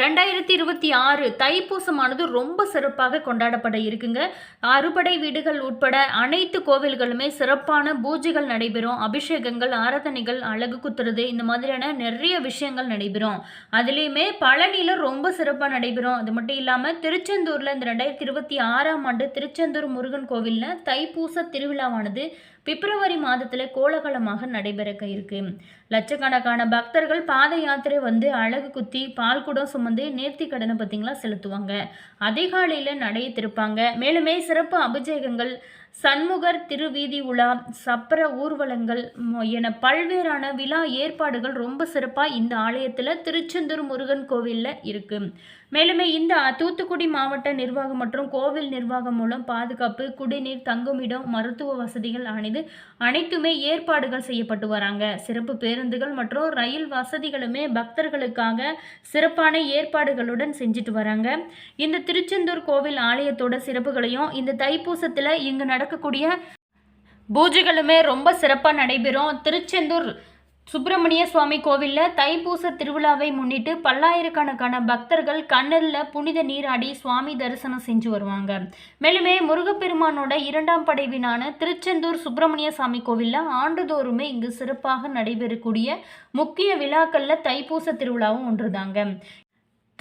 ரெண்டாயிரத்தி இருபத்தி ஆறு தைப்பூசமானது ரொம்ப சிறப்பாக கொண்டாடப்பட இருக்குங்க. அறுபடை வீடுகள் உட்பட அனைத்து கோவில்களுமே சிறப்பான பூஜைகள் நடைபெறும். அபிஷேகங்கள் ஆராதனைகள் அழகு குத்துறது இந்த மாதிரியான நிறைய விஷயங்கள் நடைபெறும். அதுலேயுமே பழனியில் ரொம்ப சிறப்பாக நடைபெறும். அது மட்டும் இல்லாமல் திருச்செந்தூரில் இந்த ரெண்டாயிரத்தி இருபத்தி ஆறாம் ஆண்டு திருச்செந்தூர் முருகன் கோவிலில் தைப்பூச திருவிழாவானது பிப்ரவரி மாதத்தில் கோலாகலமாக நடைபெறக்க இருக்கு. லட்சக்கணக்கான பக்தர்கள் பாத யாத்திரை வந்து அழகு குத்தி பால் குடம் சுமந்து நேர்த்தி கடனை பார்த்தீங்களா செலுத்துவாங்க. அதிகாலையில் நடைய திருப்பாங்க மேலுமே சிறப்பு அபிஷேகங்கள் சண்முகர் திருவீதி உலா சப்பர ஊர்வலங்கள் என பல்வேறான விழா ஏற்பாடுகள் ரொம்ப சிறப்பாக இந்த ஆலயத்தில் திருச்செந்தூர் முருகன் கோவிலில் இருக்கு. மேலுமே இந்த தூத்துக்குடி மாவட்ட நிர்வாகம் மற்றும் கோவில் நிர்வாகம் மூலம் பாதுகாப்பு குடிநீர் தங்குமிடம் மருத்துவ வசதிகள் ஆனது அனைத்துமே ஏற்பாடுகள் செய்யப்பட்டு வராங்க. சிறப்பு பேருந்துகள் மற்றும் ரயில் வசதிகளுமே பக்தர்களுக்காக சிறப்பான ஏற்பாடுகளுடன் செஞ்சுட்டு வராங்க. இந்த திருச்செந்தூர் கோவில் ஆலயத்தோட சிறப்புகளையும் இந்த தைப்பூசத்தில் இங்கு நடக்கக்கூடிய பூஜைகளுமே ரொம்ப சிறப்பாக நடைபெறும். திருச்செந்தூர் சுப்பிரமணிய சுவாமி கோவிலில் தைப்பூச திருவிழாவை முன்னிட்டு பல்லாயிரக்கணக்கான பக்தர்கள் கண்ணலில் புனித நீராடி சுவாமி தரிசனம் செஞ்சு வருவாங்க. மேலுமே முருகப்பெருமானோட இரண்டாம் படைவினான திருச்செந்தூர் சுப்பிரமணிய சுவாமி கோவிலில் ஆண்டுதோறுமே இங்கு சிறப்பாக நடைபெறக்கூடிய முக்கிய விழாக்களில் தைப்பூச திருவிழாவும் ஒன்றுதாங்க.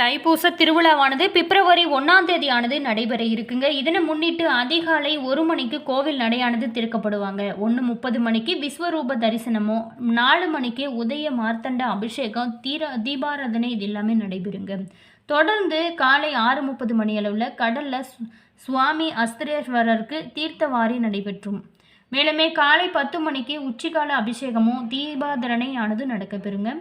தைப்பூச திருவிழாவானது பிப்ரவரி ஒன்றாம் தேதியானது நடைபெற இருக்குங்க. இதனை முன்னிட்டு அதிகாலை ஒரு மணிக்கு கோவில் நடையானது திறக்கப்படுவாங்க. ஒன்று முப்பது மணிக்கு விஸ்வரூப தரிசனமும் நாலு மணிக்கு உதய மார்த்தண்ட அபிஷேகம் தீர தீபாராதனை இது எல்லாமே நடைபெறுங்க. தொடர்ந்து காலை ஆறு முப்பது மணி அளவில் கடலில் சுவாமி அஸ்திரேஸ்வரருக்கு தீர்த்தவாரி நடைபெற்றும். மேலுமே காலை பத்து மணிக்கு உச்சிகால அபிஷேகமும் தீபாதரணையானது ஆனது நடைபெறுங்க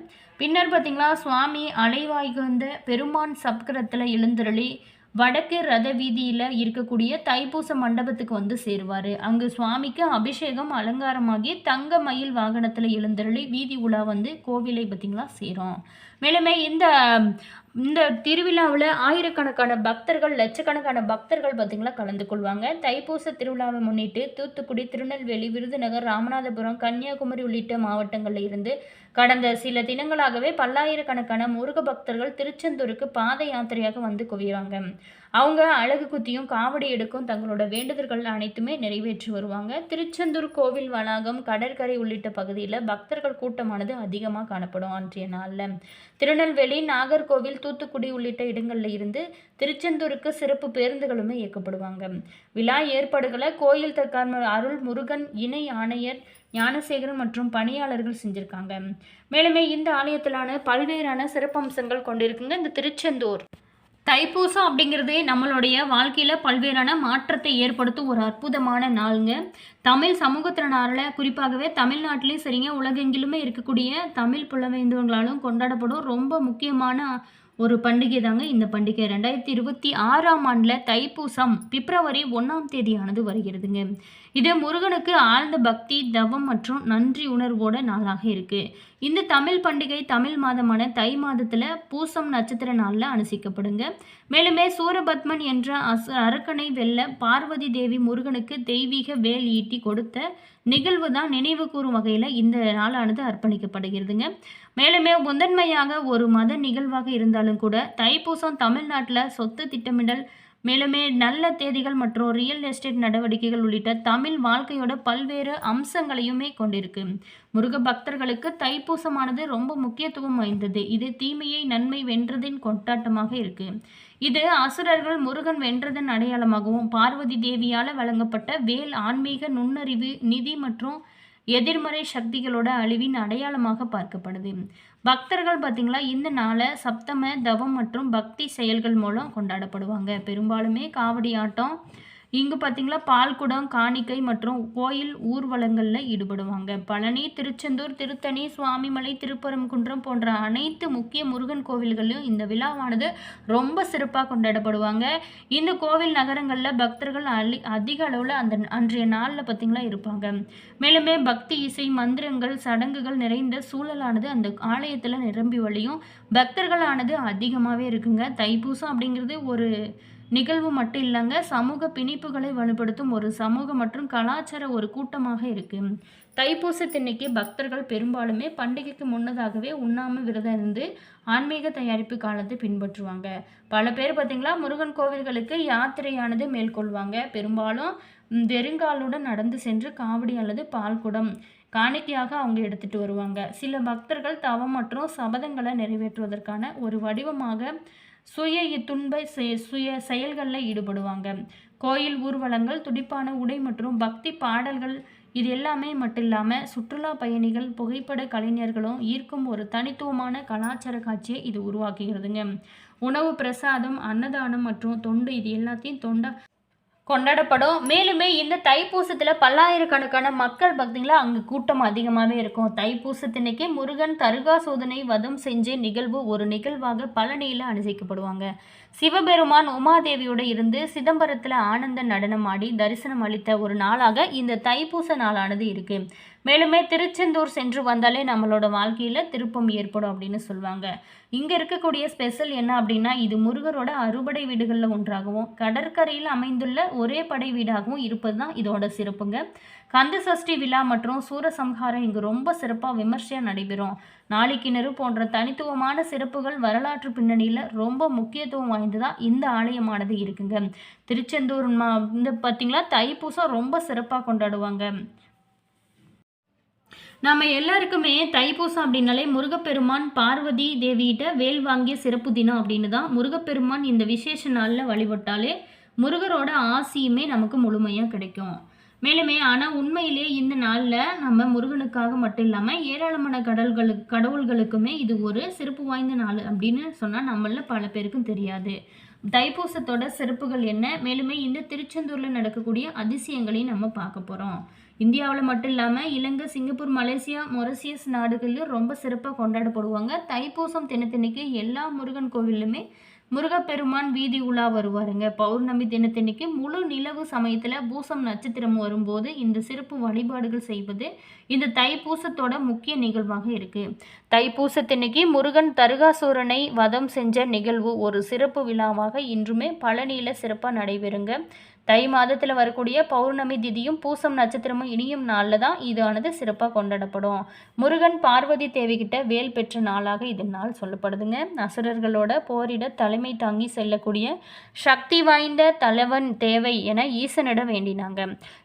பின்னர் பார்த்தீங்களா சுவாமி அலைவாய்குந்த பெருமான் சப்கரத்தில் எழுந்தருளி வடக்கு ரத வீதியில் இருக்கக்கூடிய தைப்பூச மண்டபத்துக்கு வந்து சேருவார். அங்கு சுவாமிக்கு அபிஷேகம் அலங்காரமாகி தங்க மயில் வாகனத்தில் எழுந்தருளி வீதி உலா வந்து கோவிலை பார்த்தீங்களா சேரும். மேலுமே இந்த இந்த திருவிழாவில் ஆயிரக்கணக்கான பக்தர்கள் லட்சக்கணக்கான பக்தர்கள் பார்த்திங்களா கலந்து கொள்வாங்க. தைப்பூச திருவிழாவை முன்னிட்டு தூத்துக்குடி திருநெல்வேலி விருதுநகர் ராமநாதபுரம் கன்னியாகுமரி உள்ளிட்ட மாவட்டங்களில் இருந்து கடந்த சில தினங்களாகவே பல்லாயிரக்கணக்கான முருக பக்தர்கள் திருச்செந்தூருக்கு பாத யாத்திரையாக வந்து குவிவாங்க அவங்க அழகு குத்தியும் காவடி எடுக்கும் தங்களோட வேண்டுதல்கள் அனைத்துமே நிறைவேற்றி வருவாங்க. திருச்செந்தூர் கோவில் வளாகம் கடற்கரை உள்ளிட்ட பகுதியில் பக்தர்கள் கூட்டமானது அதிகமாக காணப்படும் அன்றைய நாளில். திருநெல்வேலி நாகர்கோவில் தூத்துக்குடி உள்ளிட்ட இடங்களில் இருந்து திருச்செந்தூருக்கு சிறப்பு பேருந்துகளுமே இயக்கப்படுவாங்க. விழா ஏற்பாடுகளை கோயில் தற்காம அருள் முருகன் இணை ஆணையர் ஞானசேகரன் மற்றும் பணியாளர்கள் செஞ்சுருக்காங்க. மேலுமே இந்த ஆலயத்திலான பல்வேறான சிறப்பம்சங்கள் கொண்டிருக்குங்க இந்த திருச்செந்தூர். தைப்பூசம் அப்படிங்கிறதே நம்மளுடைய வாழ்க்கையில் பல்வேறான மாற்றத்தை ஏற்படுத்தும் ஒரு அற்புதமான நாளுங்க. தமிழ் சமூகத்தினரால் குறிப்பாகவே தமிழ்நாட்டிலையும் சரிங்க உலகெங்கிலுமே இருக்கக்கூடிய தமிழ் புலமைந்தவங்களாலும் கொண்டாடப்படும் ரொம்ப முக்கியமான ஒரு பண்டிகை தாங்க இந்த பண்டிகை. ரெண்டாயிரத்தி இருபத்தி ஆறாம் ஆண்டில் தைப்பூசம் பிப்ரவரி ஒன்றாம் தேதியானது வருகிறதுங்க. இது முருகனுக்கு ஆழ்ந்த பக்தி தவம் மற்றும் நன்றி உணர்வோட நாளாக இருக்குது இந்த தமிழ் பண்டிகை தமிழ் மாதமான தை மாதத்தில் பூசம் நட்சத்திர நாளில் அனுசிக்கப்படுங்க. மேலுமே சூரபத்மன் என்ற அச அரக்கனை வெல்ல பார்வதி தேவி முருகனுக்கு தெய்வீக வேல் ஈட்டி கொடுத்த நிகழ்வு தான் நினைவு கூறும் வகையில் இந்த நாளானது அர்ப்பணிக்கப்படுகிறதுங்க. மேலுமே முதன்மையாக ஒரு மத நிகழ்வாக இருந்தாலும் கூட தைப்பூசம் தமிழ்நாட்டில் சொத்து திட்டமிடல் மேலுமே நல்ல தேதிகள் மற்றும் ரியல் எஸ்டேட் நடவடிக்கைகள் உள்ளிட்ட தமிழ் வாழ்க்கையோட பல்வேறு அம்சங்களையுமே கொண்டிருக்கு. முருக பக்தர்களுக்கு தைப்பூசமானது ரொம்ப முக்கியத்துவம் வாய்ந்தது. இது தீமையை நன்மை வென்றதின் கொண்டாட்டமாக இருக்கு. இது அசுரர்கள் முருகன் வென்றதன் அடையாளமாகவும் பார்வதி தேவியால் வழங்கப்பட்ட வேல் ஆன்மீக நுண்ணறிவு நிதி மற்றும் எதிர்மறை சக்திகளோட அழிவின் அடையாளமாக பார்க்கப்படுது. பக்தர்கள் பார்த்திங்களா இந்த நாளை சப்தம தவம் மற்றும் பக்தி செயல்கள் மூலம் கொண்டாடப்படுவாங்க. பெரும்பாலுமே காவடி ஆட்டம் இங்கு பார்த்தீங்களா பால்குடம் காணிக்கை மற்றும் கோயில் ஊர்வலங்களில் ஈடுபடுவாங்க. பழனி திருச்செந்தூர் திருத்தணி சுவாமிமலை திருப்பரங்குன்றம் போன்ற அனைத்து முக்கிய முருகன் கோவில்களிலும் இந்த விழாவானது ரொம்ப சிறப்பாக கொண்டாடப்படுவாங்க. இந்த கோவில் நகரங்களில் பக்தர்கள் அழி அதிக அளவில் அந்த அன்றைய நாளில் பார்த்தீங்களா இருப்பாங்க. மேலுமே பக்தி இசை மந்திரங்கள் சடங்குகள் நிறைந்த சூழலானது அந்த ஆலயத்தில் நிரம்பி வழியும். பக்தர்களானது அதிகமாகவே இருக்குங்க. தைப்பூசம் அப்படிங்கிறது ஒரு நிகழ்வு மட்டும் இல்லைங்க சமூக பிணைப்புகளை வலுப்படுத்தும் ஒரு சமூக மற்றும் கலாச்சார ஒரு கூட்டமாக இருக்குது தைப்பூசத்தன்னைக்கு பக்தர்கள் பெரும்பாலுமே பண்டிகைக்கு முன்னதாகவே உண்ணாம விரதம் இருந்து ஆன்மீக தயாரிப்பு காலத்தை பின்பற்றுவாங்க. பல பேர் பார்த்தீங்களா முருகன் கோவில்களுக்கு யாத்திரையானது மேற்கொள்வாங்க. பெரும்பாலும் வெறுங்காலுடன் நடந்து சென்று காவடி அல்லது பால்குடம். காணிக்கையாக அவங்க எடுத்துட்டு வருவாங்க. சில பக்தர்கள் தவம் மற்றும் சபதங்களை நிறைவேற்றுவதற்கான ஒரு வடிவமாக சுய துன்ப சுய செயல்களில் ஈடுபடுவாங்க. கோயில் ஊர்வலங்கள் துடிப்பான உடை மற்றும் பக்தி பாடல்கள் இது எல்லாமே மட்டும் இல்லாமல் சுற்றுலா பயணிகள் புகைப்பட கலைஞர்களும் ஈர்க்கும் ஒரு தனித்துவமான கலாச்சார காட்சியை இது உருவாக்குகிறதுங்க. உணவு பிரசாதம் அன்னதானம் மற்றும் தொண்டு இது எல்லாத்தையும் தொண்டா கொண்டாடப்படும். மேலுமே இந்த தைப்பூசத்தில் பல்லாயிரக்கணக்கான மக்கள் பார்த்தீங்களா அங்கே கூட்டம் அதிகமாகவே இருக்கும். தைப்பூசத்தினைக்கே முருகன் தருகாசோதனை வதம் செஞ்ச நிகழ்வு ஒரு நிகழ்வாக பழனியில் அனுசரிக்கப்படுவாங்க. சிவபெருமான் உமாதேவியோட இருந்து சிதம்பரத்தில் ஆனந்த நடனம் ஆடி தரிசனம் அளித்த ஒரு நாளாக இந்த தைப்பூச நாளானது இருக்குது மேலுமே திருச்செந்தூர் சென்று வந்தாலே நம்மளோட வாழ்க்கையில் திருப்பம் ஏற்படும் அப்படின்னு சொல்லுவாங்க. இங்கே இருக்கக்கூடிய ஸ்பெஷல் என்ன அப்படின்னா இது முருகரோட அறுபடை வீடுகளில் ஒன்றாகவும் கடற்கரையில் அமைந்துள்ள ஒரே படை வீடாகவும் இருப்பது தான் இதோட சிறப்புங்க. கந்த சஷ்டி விழா மற்றும் சூரசம்ஹாரம் இங்கு ரொம்ப சிறப்பாக விமர்சையாக நடைபெறும். நாளிக்கிணறு போன்ற தனித்துவமான சிறப்புகள் வரலாற்று பின்னணியில் ரொம்ப முக்கியத்துவம் வாய்ந்ததாக இந்த ஆலயமானது இருக்குங்க. திருச்செந்தூர் மா இந்த பார்த்தீங்களா தைப்பூசம் ரொம்ப சிறப்பாக கொண்டாடுவாங்க. நம்ம எல்லாருக்குமே தைப்பூசம் அப்படின்னாலே முருகப்பெருமான் பார்வதி தேவியிட்ட வேல் வாங்கிய சிறப்பு தினம் அப்படின்னு தான் முருகப்பெருமான் இந்த விசேஷ நாளில் வழிபட்டாலே முருகரோட ஆசியுமே நமக்கு முழுமையாக கிடைக்கும். மேலுமே ஆனால் உண்மையிலே இந்த நாளில் நம்ம முருகனுக்காக மட்டும் இல்லாமல் ஏராளமான கடல்களுக்கு கடவுள்களுக்குமே இது ஒரு சிறப்பு வாய்ந்த நாள் அப்படின்னு சொன்னால் நம்மள பல பேருக்கும் தெரியாது. தைப்பூசத்தோட சிறப்புகள் என்ன? மேலுமே இந்த திருச்செந்தூரில் நடக்கக்கூடிய அதிசயங்களையும் நம்ம பார்க்க போகிறோம் இந்தியாவில் மட்டும் இல்லாமல் இலங்கை சிங்கப்பூர் மலேசியா மொரசியஸ் நாடுகளிலும் ரொம்ப சிறப்பாக கொண்டாடப்படுவாங்க. தைப்பூசம் தினத்தன்னைக்கு எல்லா முருகன் கோவிலுமே முருகப்பெருமான் வீதி உலா வருவாருங்க. பௌர்ணமி தினத்தன்னைக்கு முழு நிலவு சமயத்தில் பூசம் நட்சத்திரம் வரும்போது இந்த சிறப்பு வழிபாடுகள் செய்வது இந்த தைப்பூசத்தோட முக்கிய நிகழ்வாக இருக்கு. தைப்பூசத்தன்னைக்கு முருகன் தருகாசூரனை வதம் செஞ்ச நிகழ்வு ஒரு சிறப்பு விழாவாக இன்றுமே பழனியில் சிறப்பாக நடைபெறுங்க. தை மாதத்தில் வரக்கூடிய பௌர்ணமி திதியும் பூசம் நட்சத்திரமும் இனியும் நாளில் தான் இதானது சிறப்பாக கொண்டாடப்படும். முருகன் பார்வதி தேவிகிட்ட வேல் பெற்ற நாளாக இது நாள் சொல்லப்படுதுங்க. அசுரர்களோட போரிட தலைமை தாங்கி செல்லக்கூடிய சக்தி வாய்ந்த தலைவன் தேவை என ஈசனிடம் வேண்டினாங்க.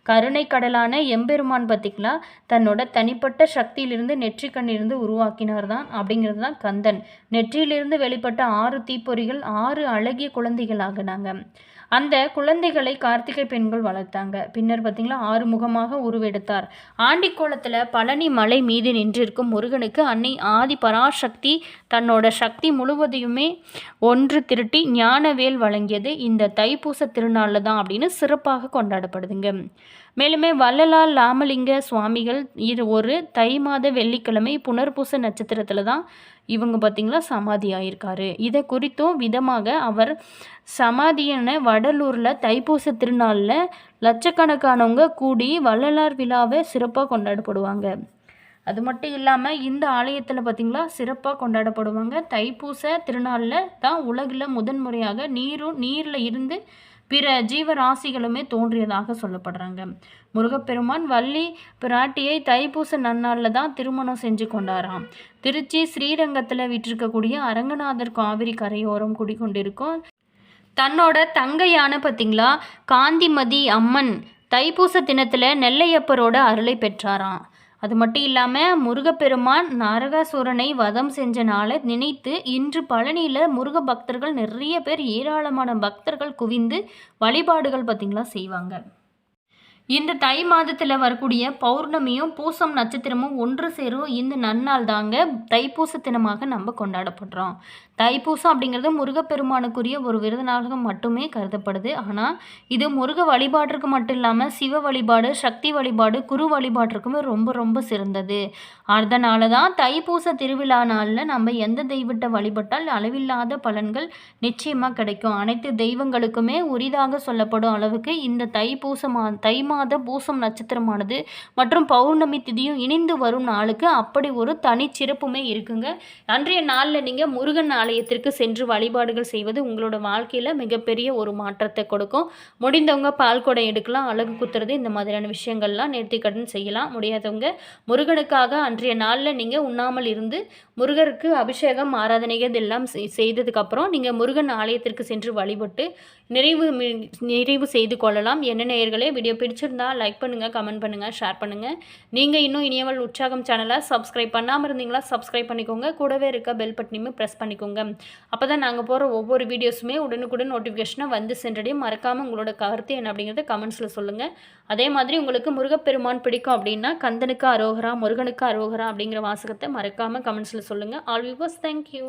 கருணை கடலான எம்பெருமான் பத்திங்களா? தன்னோட தனிப்பட்ட சக்தியிலிருந்து நெற்றிக்கண்ணிலிருந்து உருவாக்கினார் தான் அப்படிங்கிறது தான் கந்தன். நெற்றியிலிருந்து வெளிப்பட்ட ஆறு தீப்பொறிகள் ஆறு அழகிய குழந்தைகள் ஆகினாங்க அந்த குழந்தைகளை கார்த்திகை பெண்கள் வளர்த்தாங்க. பின்னர் பார்த்திங்களா ஆறுமுகமாக உருவெடுத்தார். ஆண்டிக்கோலத்தில் பழனி மலை மீது நின்றிருக்கும் முருகனுக்கு அன்னை ஆதி பராசக்தி தன்னோட சக்தி முழுவதையுமே ஒன்று திருட்டி ஞானவேல் வழங்கியது. இந்த தைப்பூச திருநாளில் தான் அப்படின்னு சிறப்பாக கொண்டாடப்படுதுங்க. மேலுமே வள்ளலார் ராமலிங்க சுவாமிகள் இது ஒரு தை மாத வெள்ளிக்கிழமை புனர்பூச நட்சத்திரத்தில் தான் இவங்க பார்த்திங்களா சமாதி ஆயிருக்காரு. இதை குறித்தும் விதமாக அவர் சமாதியான வடலூரில் தைப்பூச திருநாளில் லட்சக்கணக்கானவங்க கூடி வள்ளலார் விழாவை சிறப்பாக கொண்டாடப்படுவாங்க. அது மட்டும் இல்லாமல் இந்த ஆலயத்தில் பார்த்திங்களா சிறப்பாக கொண்டாடப்படுவாங்க. தைப்பூச திருநாளில் தான் உலகில் முதன்முறையாக நீரும் நீரில் இருந்து பிற ஜீவராசிகளுமே தோன்றியதாக சொல்லப்படுறாங்க. முருகப்பெருமான் வள்ளி பிராட்டியை தைப்பூச நன்னாளில் தான் திருமணம் செஞ்சு கொண்டாராம். திருச்சி ஸ்ரீரங்கத்தில் விட்டிருக்கக்கூடிய அரங்கநாதர் காவிரி கரையோரம் குடிக்கொண்டிருக்கும் தன்னோட தங்கையான பார்த்தீங்களா காந்திமதி அம்மன் தைப்பூச தினத்தில் நெல்லையப்பரோட அருளை பெற்றாராம். அது மட்டும் இல்லாமல் முருகப்பெருமான் நரகாசுரனை வதம் செஞ்ச நாளை நினைத்து இன்று பழனியில் முருக பக்தர்கள் நிறைய பேர் ஏராளமான பக்தர்கள் குவிந்து வழிபாடுகள் பார்த்திங்களா செய்வாங்க. இந்த தை மாதத்தில் வரக்கூடிய பௌர்ணமியும் பூசம் நட்சத்திரமும் ஒன்று சேரும். இந்த நன்னாள் தாங்க தைப்பூச தினமாக நம்ம கொண்டாடப்படுறோம். தைப்பூசம் அப்படிங்கிறது முருகப்பெருமானுக்குரிய ஒரு விருதுனாக மட்டுமே கருதப்படுது. ஆனால் இது முருக வழிபாட்டிற்கு மட்டும் இல்லாமல் சிவ வழிபாடு சக்தி வழிபாடு குரு வழிபாட்டிற்குமே ரொம்ப ரொம்ப சிறந்தது. அதனால தான் தைப்பூச திருவிழா நாளில் நம்ம எந்த தெய்வத்தை வழிபட்டால் அளவில்லாத பலன்கள் நிச்சயமாக கிடைக்கும். அனைத்து தெய்வங்களுக்குமே உரிதாக சொல்லப்படும் அளவுக்கு இந்த தைப்பூச மா தை மாத பூசம் நட்சத்திரமானது மற்றும் பௌர்ணமி திதியும் இணைந்து வரும் நாளுக்கு அப்படி ஒரு தனிச்சிறப்புமே இருக்குங்க. அன்றைய நாளில் நீங்கள் முருகன் ஆலயத்திற்கு சென்று வழிபாடுகள் செய்வது உங்களோட வாழ்க்கையில் மிகப்பெரிய ஒரு மாற்றத்தை கொடுக்கும். முடிந்தவங்க பால் குடம் எடுக்கலாம் அழகு குத்துறது இந்த மாதிரியான விஷயங்கள்லாம் நேர்த்திக்கடன் செய்யலாம். முடியாதவங்க முருகனுக்காக அன்றைய நாளில் நீங்கள் உண்ணாமல் இருந்து முருகருக்கு அபிஷேகம் ஆராதனைகள் இதெல்லாம் செய்- செய்ததுக்கப்புறம் நீங்கள் முருகன் ஆலயத்திற்கு சென்று வழிபட்டு நிறைவு மி- நிறைவு செய்து கொள்ளலாம். என்ன நேயர்களே வீடியோ பிடிச்சிருந்தா லைக் பண்ணுங்கள் கமெண்ட் பண்ணுங்கள் ஷேர் பண்ணுங்கள் நீங்கள் இன்னும் இனியவள் உற்சாகம் சேனலை சப்ஸ்கிரைப் பண்ணாமல் இருந்தீங்களா சப்ஸ்கிரைப் பண்ணிக்கோங்க. கூடவே இருக்க பெல் பட்டனையுமே ப்ரெஸ் பண்ணிக்கோங்க. அப்போ தான் நாங்கள் போகிற ஒவ்வொரு வீடியோஸுமே உடனுக்குடன் நோட்டிஃபிகேஷனாக வந்து சென்றடையும். மறக்காமல் உங்களோட கருத்து என்ன அப்படிங்கிறத கமெண்ட்ஸில் சொல்லுங்கள் அதே மாதிரி உங்களுக்கு முருகப்பெருமான் பிடிக்கும் அப்படின்னா கந்தனுக்கு அரோகரா முருகனுக்கு அரோகரா அப்படிங்கிற வாசகத்தை மறக்காமல் கமெண்ட்ஸில் சொல்லுங்கள் ஆல் விவர்ஸ் தேங்க்யூ